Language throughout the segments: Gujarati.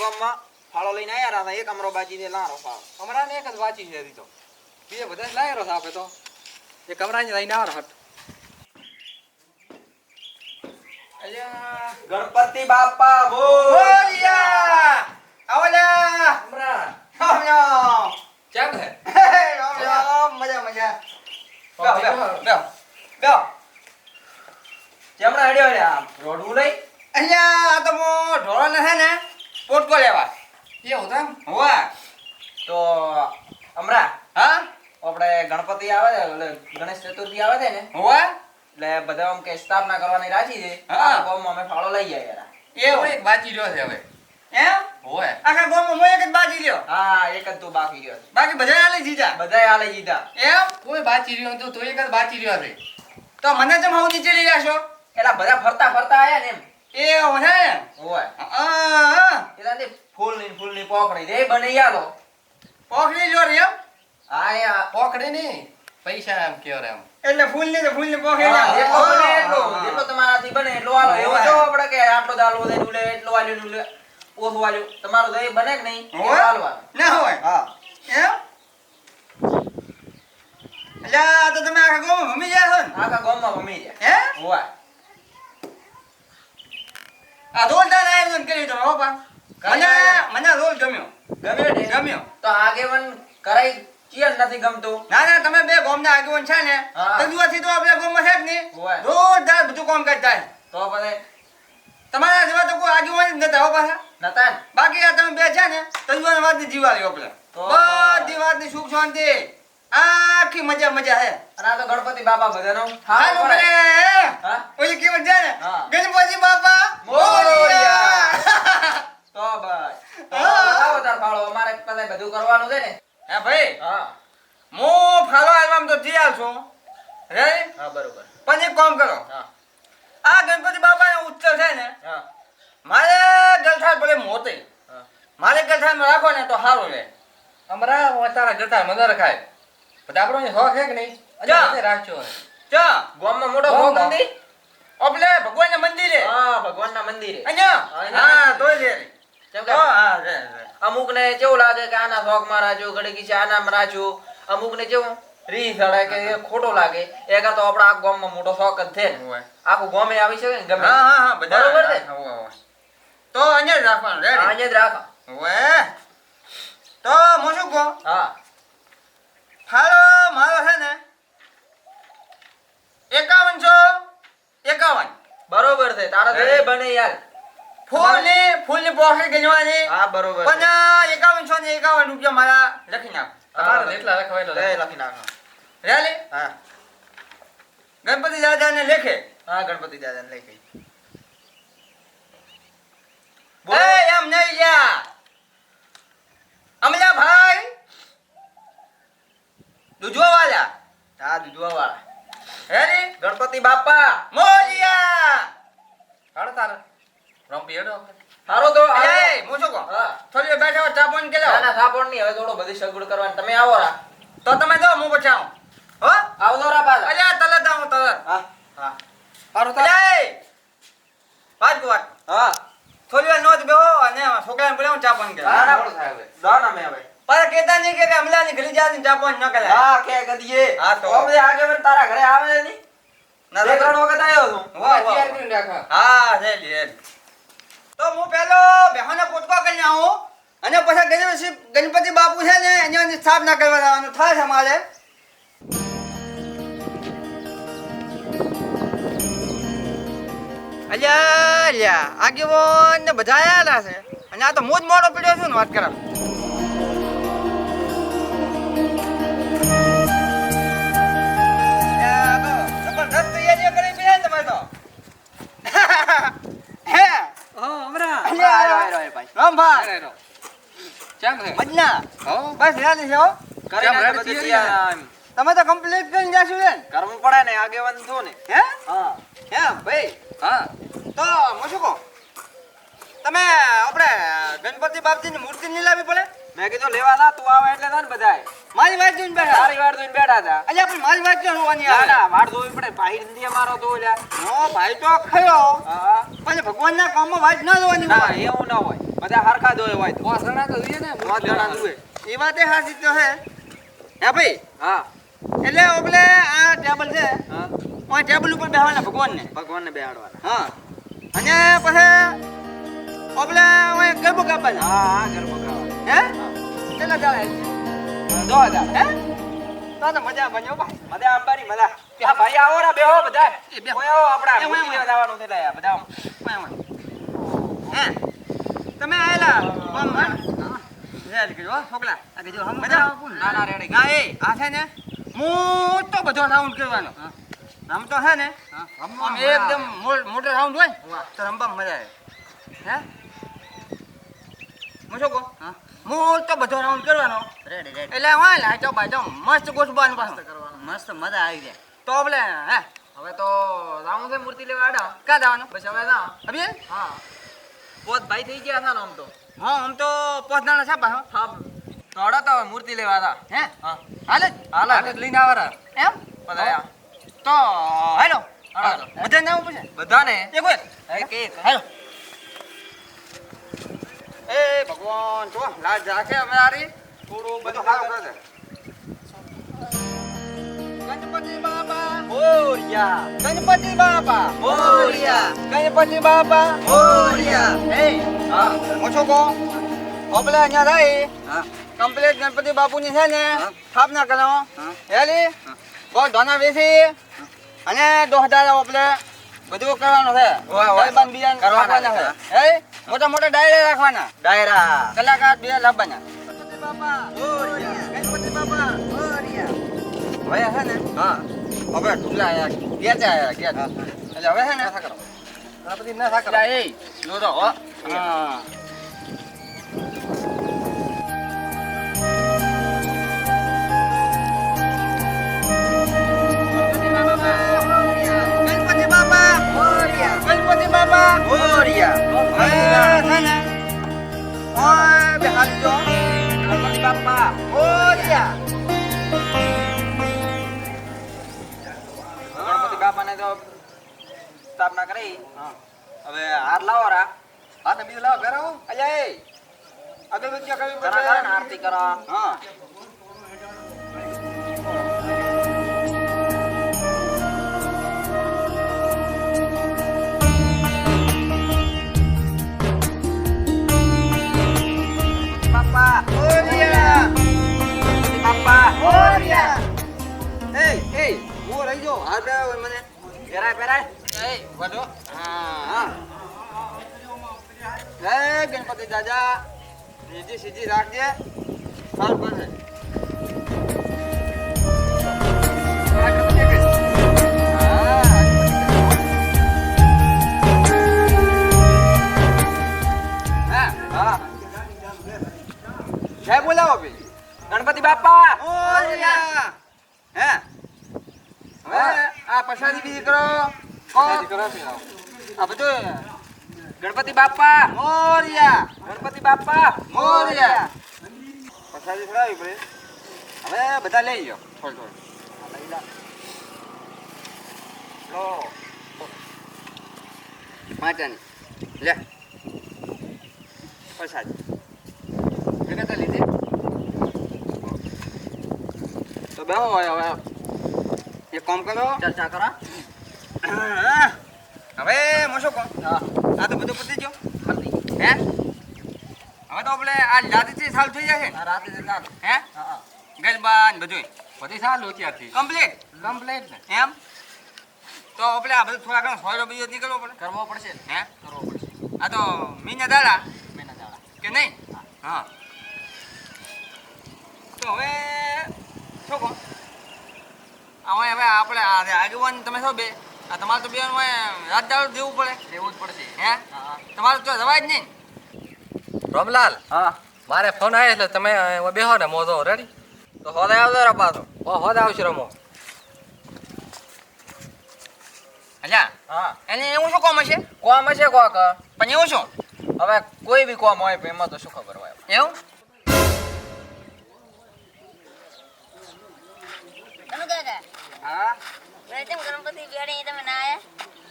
આખા ફાળો લઈને આયા હતા. એક અમરો બાજી દે લારો ફાળો. અમારા ને એક જ વાંચી છે તો. બીજે બધા જ લાયેલો છે આપણે તો. એ કમરાની લઈને આવો હટ. ગણપતિ બાપા બોલ્યા. આવલ્યા અમરા. આવલ્યા કેમ હે મજા મજા બેહો બેહો બેહો. ચમડા હડ્યો નહીં? અહીંયા આ તો મો ઢોળાને હે ને. પોટકો લેવા? એવું તો હોવા. તો અમરા. હા? આપણે ગણપતિ આવે છે ગણેશ ચતુર્થી આવે છે ને? હોવા. એટલે બધા આમ કે સ્થાપના કરવાની રાજી છે. હા. આખા અમે ફાળો લઈ જાય યાર. એવું? એક વાંચી રહ્યો છે હવે. એમ? હોય આખા ગામમાં હું એક જ બાજી રહ્યો? હા એક જ તું બાકી રહ્યો બાકી બધા હાલે જીતા બધાય હાલે જીધા એમ? કોઈ બાચી રહ્યો તો તું એક જ બાચી રહ્યો છે. તો મને જ હું નીચે લઈ જાશો એલા બધા ફરતા ફરતા આયા ને એમ. એવું છે ઓય. હા હા એલા ને ફૂલની ફૂલની પોકડી દે બને યાલો પોખડી લ્યો રે એમ આયા પકડે નહીં પૈસા એમ કયો રે એમ. એટલે ફૂલની તો ફૂલની પોખડી હા, લ્યો. બને હા, એટલો તમારાથી બને એટલો હાલો એવું જો આપણે કે આટલો દાલ વધે નુલે એટલો વાલ્યું તમારું દહીં બને કે નહીં એ ના હોય. હા. એમ? એટલે તો તમે આખા ગામમાં ભમી ગયા છો આખા ગામમાં ભમી જાય હે? હોય આ જોરદાર આયોજન કર્યું તમે હો પા મને મને રોલ ગમ્યો. ગમ્યો ને? ગમ્યો. તો આગેવન કરાઈ કિયર નથી ગમતું? ના ના તમે બે ગામના આગેવન છે ને હા. તજુઆથી તો આપણે ગોમ છે જ નહીં. જોરદાર બધું કામ કરતા. તો પછી? તમારા જેવા તો કોઈ આગેવન જ નતા હો પાછા. નતા બાકી આ તમે બે છે ને તજુઆની વાતની જીવા લ્યો આપણે બધી વાતની સુખ શાંતિ. આખી મજા મજા હે. અને આ તો ગણપતિ બાપા બધાનો. હાલો. પડે ઓલી કેવત છે? ને ગણપતિ બાપા. મોરયા. તો બસ આવો તાર ફાળો. અમારે પાસે બધું કરવાનું છે ને. હે ભાઈ? હા. હું ફાળો આલવામાં તો જી આવશો રે હા બરોબર. પણ એક કામ કરો. હા. આ ગણપતિ બાપાનો ઉત્સવ છે ને હા. મારે ગલથાર ભલે મોતે. મારે ગલથારમાં રાખો ને તો સારું રે અમારા તારા ગતા મદર ખાય બધા આપણો અહીં શોખ કે નહીં? જા. રાખજો હવે. ચા. મોટો ગામમાં. નથી ઓપલે ભગવાનના મંદિરે. હા ભગવાનના મંદિરે. અહીંયા? હા, અહીંયા. હા મંદિરે. તોય લે કેમ કે હા રે રે અમુક ને કેવું લાગે કે આના શોખમાં રાખ્યું ઘડી છે આનામાં રાખ્યું. અમુક ને કેવું? રી સડે કે ખોટો લાગે. એ કરતા તો આપણા આ ગામમાં મોટો શોખ જ છે આખું ગામે આવી શકે ને ગમે. હા હા હા બરોબર છે? તો અહીંયા જ રાખવાનું રેડી આજે જ રાખો. ઓએ તો મોશું શું હા. હાલો મારો છે ને એકાવનસો એકાવન. બરોબર છે તારા. જે બને યાર. ફૂલની ફૂલની પોકેટ ગણવાની. હા બરોબર. પણ એકાવનસો ને એકાવન રૂપિયા મારા લખી નાખ. તમારે જેટલા રખવા એટલા. લખી. નાખો. રેલી હા. ગણપતિ દાદાને લેખે? હા ગણપતિ દાદાને લઈ ગઈ એ એમ નહીં લ્યા અમલા ભાઈ દૂધવા વાળા હા દૂધવા વાળા રેલી ગણપતિ બાપા મોલિયા હાલો તારે રંપી હેડો હારો તો હાલો. એ હું શું કહું હા થોડી વાર બેઠા હોય ચા પાણી કે ના લાવો. ના સાપોડ નહીં હવે થોડો બધી સગવડ કરવાની. તમે આવો રા. તો તમે જાઓ હું પછી આવું હો? આવજો રા પાછા. અલ્યા તલત આવું તલે. હા. હા. હારું તલે વાત કો વાત. હા. થોડી વાર નોંધ બેહો અને છોકરાને બોલાવો ચા પાણી હા, કરે ના. થાય હવે. દો ના મેં હવે. પર કેતા નહીં કે અમલાની ઘરે જાતી ચા પાણી ન કરાય. હા કે કદીએ હા, તો. તો આગે વર તારા ઘરે આવે નહીં? ના બે ત્રણ વખત આવ્યો છું. વાહ, વાહ. હા રેડી રેડી તો હું પેલો બેહોને પોટકો કરીને આવું. અને પછી ગણપતિ ગણપતિ બાપુ છે ને એની સ્થાપના કરવા જવાનું. થાય છે મારે. અલ્યા અલ્યા આગેવાન ને બધા આયેલા છે. અને આ તો મોજ મોડો પીડ્યો છું ને વાત કરા જબરદસ્ત તૈયારીઓ કરી તમે તો. હે? હમણાં. આયો, ભાઈ. રામભાઈ હેડો, હેડો. કેમ છે મજના. હો? બસ રેડી છે હો. કરી કેમ બધું તૈયાર. તમે તો કમ્પ્લીટ કરીને જાશો ને કરવું પડે ને આગેવાન છું ને. હે? હા. હે ભાઈ. હા. તો હું શું કહું? તમે આપણે ગણપતિ બાપજીની મૂર્તિ નહીં લાવવી પડે? મેં કીધું લેવા ના તું આવે એટલે ના બધાય. મારી વાત જોઈને બેઠા? મારી વાર જોઈને બેઠા હતા. અલ્યા પણ મારી વાત ક્યાં હોવાની ના ના વાળ ધોવી પડે. ભાઈ હિન્દી અમારો તો ઓલા નો ભાઈ તો ખરો. હા. પણ ભગવાનના કામમાં વાત ના જોવાની ના એવું ના હોય. બધા હરખા જોયે હોય. તો. પાંચ તો જોઈએ ને પાંચ જણા જુએ. એ વાત એ હાસી તો હે. હે ભાઈ? હા. એટલે ઓબલે આ ટેબલ છે હા. ઓય ટેબલ ઉપર બેહવાના ભગવાનને. ભગવાનને બેહાડવાના. હા. અને પછી ઓપલે ઓય ગરબો કાપવાના હા હા ગરબો ગાવા. હે? કેટલા દાડા દો હજાર. હે? તો તો મજા બન્યો ભાઈ. મજા અંબાની મજા. આ ભાઈ આવો ને બેહો બધા. બેહો. મૂર્તિ લેવા જવાનું છે લે બધા. હે? તમે આયેલા? કોમ હે. હો છોકલા આ કીધું હમ મજા? ના ના રેડી ના એ આ છે ને મોટો બધો રાઉન્ડ કરવાનો. આમ તો છે ને આમ એકદમ મોટો રાઉન્ડ હોય તો રમવામાં મજા આવે. હે? હું શું કહું? મોટો બધો રાઉન્ડ કરવાનો. એટલે હોય ભાઈ બાઈટો મસ્ત ગોઠવાનું પાછું. મસ્ત મજા આવી જાય. તો ભલે હે. હવે તો રાઉન્ડ છે મૂર્તિ લેવા આડા. ક્યાં જવાનું? બસ હવે ના. અભી? હા. પોત ભાઈ થઈ ગયા હતા આમ તો. હા આમ તો પોત દાણા છે પાછો. હા. તોડો તો હવે મૂર્તિ લેવા હતા હે? હા. હાલે? હાલ લઈને આવવાના એમ? બધા તો હેલો. બધાને બધા નામ બધાને? એક એક. હેલો. એ ભગવાન જો લાજ રાખે અમારી થોડું બધું સારું કરે ગણપતિ બાપા મોરિયા. ગણપતિ બાપા મોરિયા. ગણપતિ બાપા મોરયા. એ હા હું શું કહું. ઓપલે અહીંયા થાય હા. કમ્પ્લીટ ગણપતિ બાપુની છે ને સ્થાપના કરો હેલી? બહુ ધોના બેસી. અને દોહદાર ઓપલે બધું કરવાનું છે. ભાઈબંધ બીજાને કરવાના છે. છે. હે? મોટા મોટા ડાયરા રાખવાના. ડાયરા. કલાકાર બે લાવવાના ગણપતિ બાપા ગણપતિ બાપા હવે છે ને હા. હવે ઢુલા આયા ગેટ આયા ગયા એટલે હવે છે ને ગણપતિ ના સાકર એ જો તો હો. હાર લાવો રા. હા ને બીજું લાવો ઘરે આવો. અલ્યા એ. અગરબત્તીઓ કરવી પડશે આરતી કરો. હા. બાપ્પા ઓરિયા. બાપ્પા ઓરિયા. એ એ હું રહી જો હાથ મને. પેરાય પેરાય એ વધો હા. જય ગણપતિ દાદા. બીજી સીધી રાખજે. સારું પડશે આ ગણપતિ કઈ? હા, હા. હા જય બોલાવો ભાઈ. ગણપતિ બાપ્પા હે? હવે આ પછાડી બીજી કરો આ બધું ગણપતિ બાપા. મોરિયા. ગણપતિ બાપ્પા મોરિયા. પ્રસાદી છોડાવી પડે. હવે બધા લઈ જાઓ થોડું થોડું. માચાની લે. પછાડી ભેગા તો લીધે. તો બેહો હવે. એક કામ કરો. ચર્ચા કરો. હવે હું શું કહું આ તો બધું પતી ગયો? હે? હવે તો આપણે આ લાદીથી સાલ થઈ જશે. આ રાતે હે? હા ગરબા ને બધું બધી સાલું ત્યાંથી. કમ્પ્લીટ? કમ્પ્લીટ ને. એમ? તો આપણે આ બધું થોડા ઘણો સોયરો બીજો નીકળવો પડે. કરવો પડશે હે? કરવો પડશે. આ તો મીના દાડા. મહિના દાડા. કે નહીં? હા. તો હવે શું કહો? હવે હવે આપણે આ આગેવાન તમે છો બે? આ તમારે તો બેન રાત દાડો દેવું પડે. દેવું જ પડશે. હે? તમારે તો જવાય જ નહીં. રોમલાલ હા. મારે ફોન આવ્યો એટલે તમે બેહો ને મોજો રેડી તો હોદે આવજો રે પાછો. હો હોદે આવશે રમો. અલ્યા હા. એને એવું શું કોમ હશે? કોમ હશે કોક? પણ એવું શું? હવે કોઈ બી કોમ હોય એમાં તો શું ખબર હોય? એવું? હા. મેં ગણપતિ બેડી તમે ના આયા?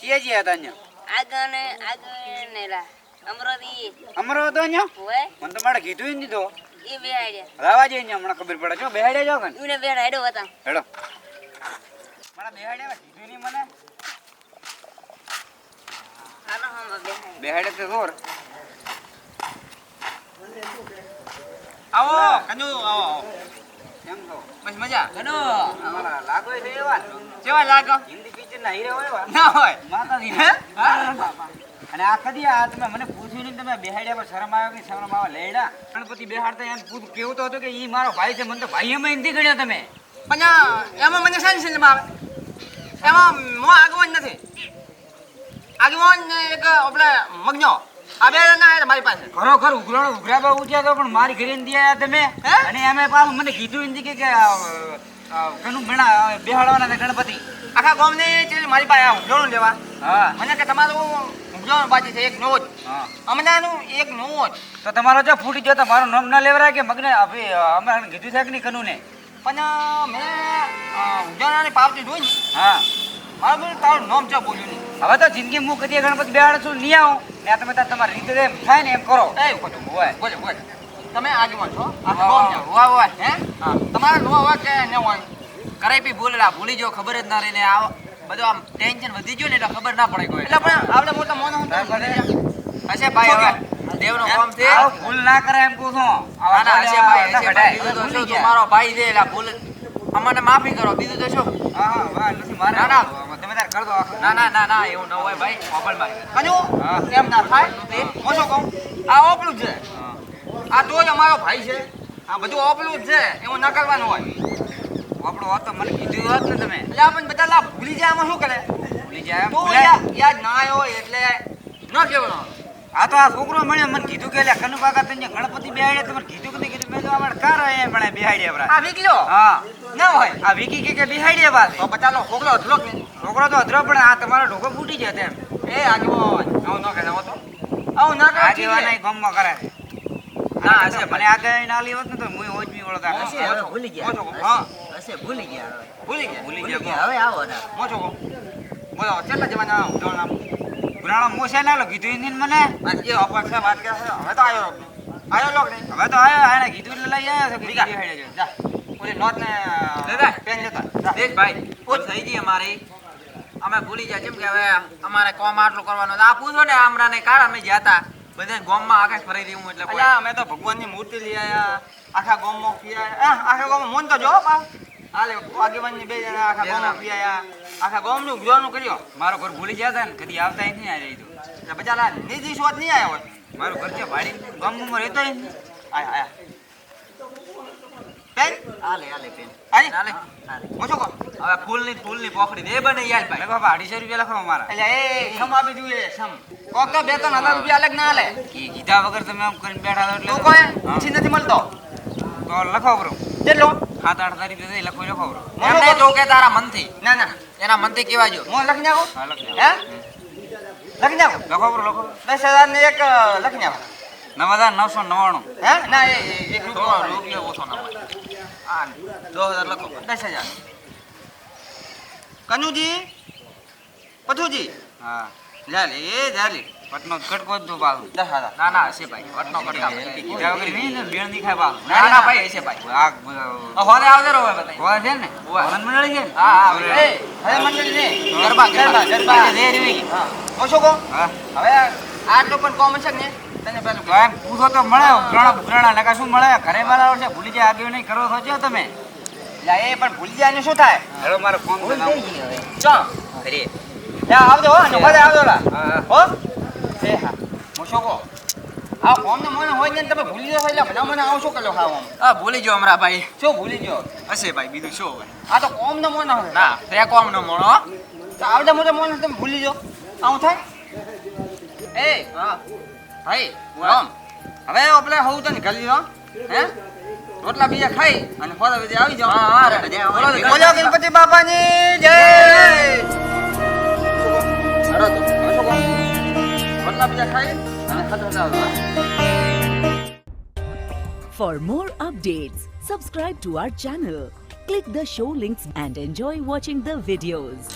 કીએ છીએ હતા અહીંયા? આગળ ને આગળ ને લા અમરોથી અમારો હતો અહીંયા? હોય મને તો મારે કીધું નથી તો એ બેહાડ્યા. લાવા જઈએ અહીંયા હમણાં ખબર પડે. છો બેહાડ્યા જાવ કને એને બેહાડ્યો હતા હેડો. મને બેહાડ્યા કીધું નહીં મને. હાલો હા બેહાડ્યા. બેહાડે તો જોર. આવો કનુ આવો આવો. કેમ છો બસ મજા. અમારા લાગો છે એવા કેવા લાગો? હિન્દી પિક્ચર ના હીરો એવા. ના હોય. માતાજી. હે? અને આ કદી આ તમે મને પૂછ્યું નહીં તમે બેહાડ્યા પર શરમ આવ્યો કે શરમ આવે લેડા. ગણપતિ બેહાડતા એમ પૂછ કેવું તો હતું કે ઈ મારો ભાઈ છે. મને તો ભાઈ એમાં હિન્દી ગણ્યો તમે. પણ એમાં મને શાની સિનેમા આવે એમાં મો આગવાન નથી. આગવાન એક આપણે મગનો. આ ના મારી પાસે. ખરોખર ઉઘરાણો ઉઘરાબા ઉઠ્યા તો પણ મારી ઘરે આયા તમે? હે? અને એમે પાછું મને કીધું નથી કે કનું ભણા બેહાડવાના ગણપતિ. આખા ગામની ચીજ મારી પાસે આ ઊંઝોણું લેવા. હા. મને કે તમારું ઊંઝોણ બાજી છે એક નવો જ. હા. અમદાનું એક નવો જ. તો તમારો જો ફૂટી ગયો તો મારો નામ ના લેવરાય કે મગને અમે કીધું છે કે નહીં કનું ને પણ મેં ઊંઝોણાની પાવતી જોઈ ને. હા. મારું તારું નામ છે બોલ્યું નહીં. હવે તો જિંદગી હું કદી ગણપતિ બેહાડું છું નહીં આવું. ને તમે તમારી રીતે એમ થાય ને એમ કરો. એ બોલો બોલો બોલો તમે આગમાં છો? આ કોમ. વાહ, વાહ. હે હા? તમારા નો હોય કે ન હોય કરે બી બોલેલા ભૂલી જો ખબર જ ના રહી ને આ બધું આમ ટેન્શન વધી ગયું ને એટલે ખબર ના પડે કોઈ. એટલે પણ આપણે મોટા મોનો હું હશે ભાઈ હવે. દેવનો કોમ છે. ભૂલ ના કરે એમ કહું છું. ના ના હશે ભાઈ હશે ભાઈ. બીજું તો શું તું ભાઈ છે એટલે ભૂલ. અમને માફી કરો બીજું તો શું? હા હા વાહ નથી મારે ના, ના. તમે કર દો ના ના ના ના એવું ન હોય ભાઈ. મોબાઈલમાં કનુ એમ ના થાય? હું શું કહું? આ ઓપલું છે. આ તો જ અમારો ભાઈ છે. આ બધું ઓપલું જ છે. એવું ન કરવાનું હોય. આપણો હોત મને કીધું હોત ને તમે. એટલે આપણને બધા લાભ ભૂલી જાય આમાં શું કરે? ભૂલી જાય યાદ ના આવ્યો એટલે ન કહેવાનું. આ તો આ છોકરો મળ્યો મને કીધું કે લે કનુ કાકા તને ગણપતિ બેહાડ્યા તમે કીધું કે કીધું. મેં તો અમારે કાર અહીંયા ભણે બેહાડ્યા આ વીકલ્યો? હા. ના હોય. આ વિકી કે કે બેહાડ્યા બાદ તો બચાલો છોકરો અધરો ઢોકળો છોકરો તો અધરો પણ આ તમારો ઢોકો ફૂટી જાય તેમ. એ આગેવાન આવું ન કહેતા હો તો. આવું ના કરે આગેવાના ગામમાં કરે. ના, હશે ભલે આગળ ના લેવત ને તો હું હોજ બી ઓળખા હશે, હશે. હવે ભૂલી ગયા. હા. હશે ભૂલી ગયા ભૂલી ગયા ભૂલી ગયા. હવે આવો ના મોચો કહું. બોલો કેટલા જમાના ઉદાહરણ આપું પુરાણો મોસે ના લો કીધું ઇન્દિન મને? આજ કે છે વાત કરે છે હવે તો આવ્યો આવ્યો લોક નહીં. હવે તો આયો આને કીધું એટલે લઈ આવ્યો છે બીજા. બેહાડ્યા છે. જા. ઓલી નોટ ને દાદા. પેન લેતા. દેખ ભાઈ ભૂલ થઈ ગઈ અમારી. અમે ભૂલી ગયા. કેમ કે હવે અમારે કોમ આટલું કરવાનું આ પૂછો ને આમરાને કાળ અમે ગયા હતા. બધા ગામમાં આકાશ ફરી રહ્યું એટલે અલ્યા અમે તો ભગવાનની મૂર્તિ લઈ આયા. આખા ગામમાં ફી આયા. આખા ગામમાં મોન તો જો બા. હાલે આગેવાનની બે જણા આખા ગામમાં ફી આયા. આખા ગામનું જોવાનું કર્યો. મારો ઘર ભૂલી ગયા હતા ને. કદી આવતા નહીં આ રહી તો. એટલે બચારા નિધિ શોધ નહીં આવ્યો. મારું ઘર છે ભાડી. ગામમાં રહેતો ય નહીં. આયા આયા. પેન હાલે હાલે પેન. આઈ. હાલે. હાલે. હું શું કહું? હવે ફૂલની ફૂલની પોખડી દે બને યાર ભાઈ. બાપા અઢીસો રૂપિયા લખો મારા એટલે એ સમ આપી જોઈએ સમ. કોક તો બે ત્રણ હજાર રૂપિયા અલગ ના આલે કી કીધા વગર તમે આમ કરીને બેઠા છો એટલે કોઈ પછી નથી મળતો. તો લખો બરો. કેટલો? સાત આઠ તારીખ રૂપિયા લખો લખો બરો. તો કે તારા મનથી. ના ના. એના મનથી કેવા જો. હું લખી નાખું? હા લખી હે? લખી નાખું? લખો બરો લખો. દસ હજાર ને એક લખી નાખું. નવ હજાર નવસો નવ્વાણું. હે? ના એ એ- એક રૂપિયો રૂપિયો ઓછો ના હોય આ દો હજાર લખો. દસ હજાર. કનુજી? પથુજી? હા. એ જાલી પટનો કટકો જ દો પાછું. દસ હજાર. ના ના હશે ભાઈ. વટનો કરતા કીધા વગર. નહીં ને બેણ નહીં ખાય પાછું. ના ના ભાઈ હશે ભાઈ. આ હોને આવજે રો હવે બતાય છે ને? હવન મંડળી છે હા હા હવે મંડળી ને ગરબા ગરબા ગરબા. આજે હા. હું શું હા. હવે આટલું પણ કોમ છે ને તને પેલું એમ પૂછો તો મળે. ઉઘરાણા ઉઘરાણા નકા શું મળે? ઘરે મારા છે. ભૂલી જાય આગળ નહીં કરો સોચ્યો તમે? લે એ પણ ભૂલી જાય શું થાય? હેલો મારો ફોન ચો કરીએ લે આવજો હો ને ઘરે આવજો લા. હા હો. એ હા. કહો? આ કોમ ને મને હોય ને તમે ભૂલી જશો એટલે ભલા મને આવશો કલો કરો ખાવા હા ભૂલી ગયો હમણાં ભાઈ. શું ભૂલી ગયો હશે ભાઈ બીજું શું હોય આ તો કોમ નો મને હોય ના તે કોમ નો હો. તો આવડે મોટે મને તમે ભૂલી જાઓ. આવું થાય? એ હા. ભાઈ રામ હવે આપણે હવું તને ઘર લીધો હે રોટલા બીજા ખાઈ અને ફોટા બીજા આવી જાઓ હા, હા, રેડી. બોલો બોલો ગણપતિ બાપાની જય હેડો તો, હવે શું કરું? રોટલા બીજા ખાઈ અને ફટાફટ આવજો, હા? For more updates, subscribe to our channel, click the show links and enjoy watching the videos.